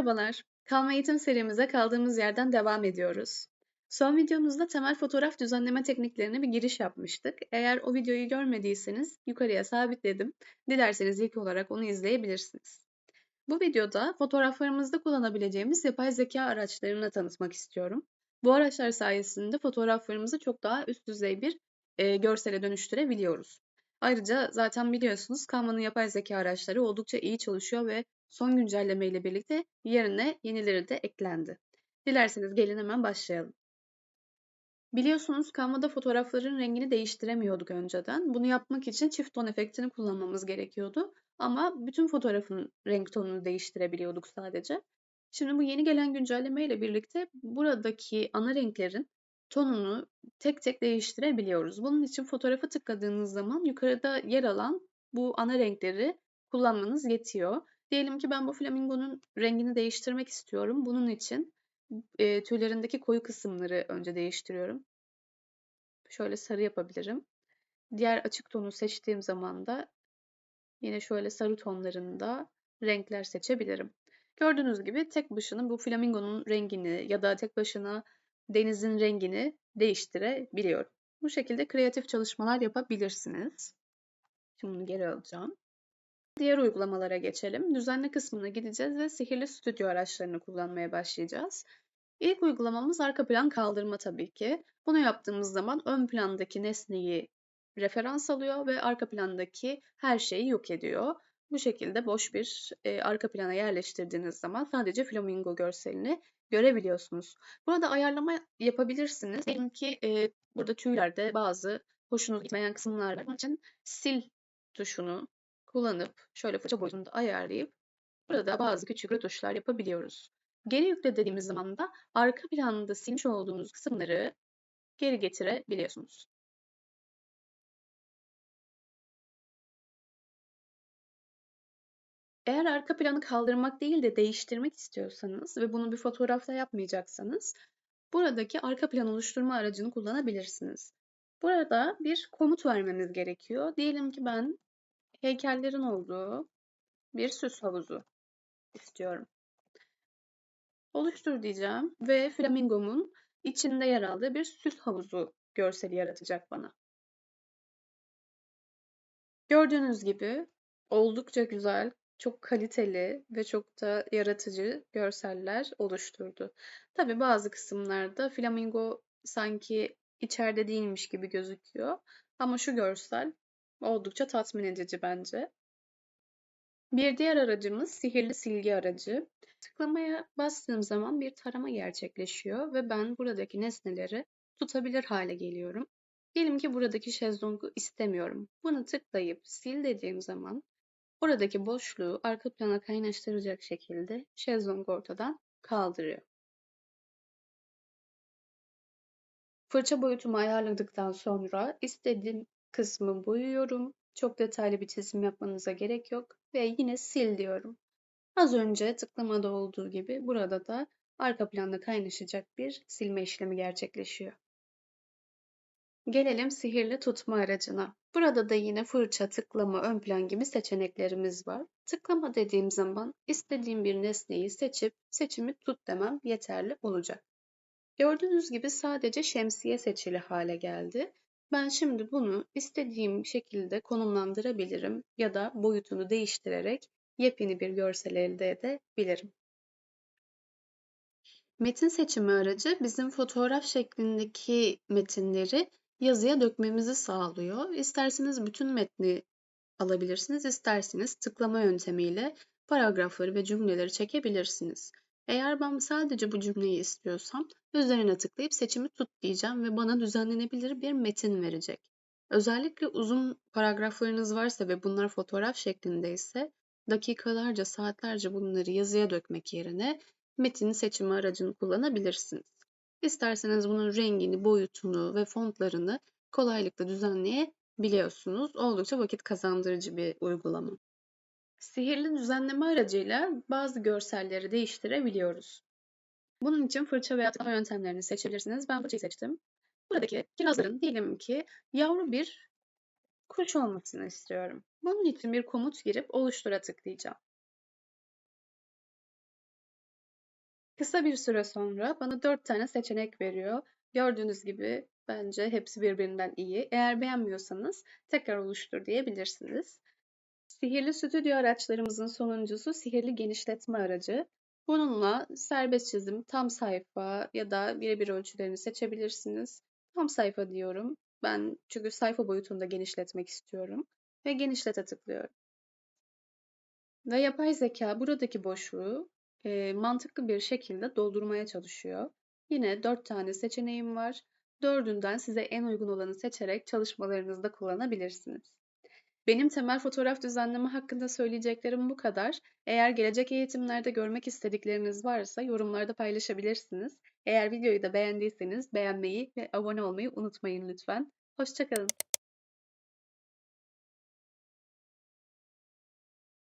Merhabalar, Kalma Eğitim serimize kaldığımız yerden devam ediyoruz. Son videomuzda temel fotoğraf düzenleme tekniklerine bir giriş yapmıştık. Eğer o videoyu görmediyseniz yukarıya sabitledim. Dilerseniz ilk olarak onu izleyebilirsiniz. Bu videoda fotoğraflarımızda kullanabileceğimiz yapay zeka araçlarını tanıtmak istiyorum. Bu araçlar sayesinde fotoğraflarımızı çok daha üst düzey bir e, görsele dönüştürebiliyoruz. Ayrıca zaten biliyorsunuz Canva'nın yapay zeka araçları oldukça iyi çalışıyor ve son güncelleme ile birlikte yerine yenileri de eklendi. Dilerseniz gelin hemen başlayalım. Biliyorsunuz Canva'da fotoğrafların rengini değiştiremiyorduk önceden. Bunu yapmak için çift ton efektini kullanmamız gerekiyordu. Ama bütün fotoğrafın renk tonunu değiştirebiliyorduk sadece. Şimdi bu yeni gelen güncelleme ile birlikte buradaki ana renklerin tonunu tek tek değiştirebiliyoruz. Bunun için fotoğrafı tıkladığınız zaman yukarıda yer alan bu ana renkleri kullanmanız yetiyor. Diyelim ki ben bu flamingonun rengini değiştirmek istiyorum. Bunun için e, tüylerindeki koyu kısımları önce değiştiriyorum. Şöyle sarı yapabilirim. Diğer açık tonu seçtiğim zaman da yine şöyle sarı tonlarında renkler seçebilirim. Gördüğünüz gibi tek başına bu flamingonun rengini ya da tek başına denizin rengini değiştirebiliyorum. Bu şekilde kreatif çalışmalar yapabilirsiniz. Şimdi bunu geri alacağım. Diğer uygulamalara geçelim. Düzenle kısmına gideceğiz ve sihirli stüdyo araçlarını kullanmaya başlayacağız. İlk uygulamamız arka plan kaldırma tabii ki. Bunu yaptığımız zaman ön plandaki nesneyi referans alıyor ve arka plandaki her şeyi yok ediyor. Bu şekilde boş bir e, arka plana yerleştirdiğiniz zaman sadece flamingo görselini görebiliyorsunuz. Burada ayarlama yapabilirsiniz. Diyelim ki e, burada tüylerde bazı hoşunuz gitmeyen kısımlar var. Onun için sil tuşunu kullanıp şöyle fırça boyutunu da ayarlayıp burada bazı küçük rötuşlar yapabiliyoruz. Geri yükle dediğimiz zaman da arka planda silmiş olduğunuz kısımları geri getirebiliyorsunuz. Eğer arka planı kaldırmak değil de değiştirmek istiyorsanız ve bunu bir fotoğrafla yapmayacaksanız buradaki arka plan oluşturma aracını kullanabilirsiniz. Burada bir komut vermemiz gerekiyor. Diyelim ki ben heykellerin olduğu bir süs havuzu istiyorum. Oluştur diyeceğim ve flamingomun içinde yer aldığı bir süs havuzu görseli yaratacak bana. Gördüğünüz gibi oldukça güzel, çok kaliteli ve çok da yaratıcı görseller oluşturdu. Tabii bazı kısımlarda flamingo sanki içeride değilmiş gibi gözüküyor. Ama şu görsel oldukça tatmin edici bence. Bir diğer aracımız sihirli silgi aracı. Tıklamaya bastığım zaman bir tarama gerçekleşiyor ve ben buradaki nesneleri tutabilir hale geliyorum. Diyelim ki buradaki şezlongu istemiyorum. Bunu tıklayıp sil dediğim zaman Oradaki boşluğu arka plana kaynaştıracak şekilde şezlong ortadan kaldırıyor. Fırça boyutumu ayarladıktan sonra istediğim kısmı boyuyorum. Çok detaylı bir çizim yapmanıza gerek yok ve yine sil diyorum. Az önce tıklamada olduğu gibi burada da arka planda kaynaşacak bir silme işlemi gerçekleşiyor. Gelelim sihirli tutma aracına. Burada da yine fırça, tıklama, ön plan gibi seçeneklerimiz var. Tıklama dediğim zaman istediğim bir nesneyi seçip seçimi tut demem yeterli olacak. Gördüğünüz gibi sadece şemsiye seçili hale geldi. Ben şimdi bunu istediğim şekilde konumlandırabilirim ya da boyutunu değiştirerek yepyeni bir görsel elde edebilirim. Metin seçimi aracı bizim fotoğraf şeklindeki metinleri yazıya dökmemizi sağlıyor. İsterseniz bütün metni alabilirsiniz, isterseniz tıklama yöntemiyle paragrafları ve cümleleri çekebilirsiniz. Eğer ben sadece bu cümleyi istiyorsam üzerine tıklayıp seçimi tut diyeceğim ve bana düzenlenebilir bir metin verecek. Özellikle uzun paragraflarınız varsa ve bunlar fotoğraf şeklindeyse dakikalarca, saatlerce bunları yazıya dökmek yerine metin seçimi aracını kullanabilirsiniz. İsterseniz bunun rengini, boyutunu ve fontlarını kolaylıkla düzenleyebiliyorsunuz. Oldukça vakit kazandırıcı bir uygulama. Sihirli düzenleme aracıyla bazı görselleri değiştirebiliyoruz. Bunun için fırça veya tıklama yöntemlerini seçebilirsiniz. Ben fırçayı seçtim. Buradaki kirazların diyelim ki yavru bir kuş olmasını istiyorum. Bunun için bir komut girip oluştura tıklayacağım. Kısa bir süre sonra bana 4 tane seçenek veriyor. Gördüğünüz gibi bence hepsi birbirinden iyi. Eğer beğenmiyorsanız tekrar oluştur diyebilirsiniz. Sihirli stüdyo araçlarımızın sonuncusu sihirli genişletme aracı. Bununla serbest çizim, tam sayfa ya da birebir ölçülerini seçebilirsiniz. Tam sayfa diyorum. Ben çünkü sayfa boyutunda genişletmek istiyorum. Ve genişlete tıklıyorum. Ve yapay zeka buradaki boşluğu e, mantıklı bir şekilde doldurmaya çalışıyor. Yine dört tane seçeneğim var. Dördünden size en uygun olanı seçerek çalışmalarınızda kullanabilirsiniz. Benim temel fotoğraf düzenleme hakkında söyleyeceklerim bu kadar. Eğer gelecek eğitimlerde görmek istedikleriniz varsa yorumlarda paylaşabilirsiniz. Eğer videoyu da beğendiyseniz beğenmeyi ve abone olmayı unutmayın lütfen. Hoşçakalın.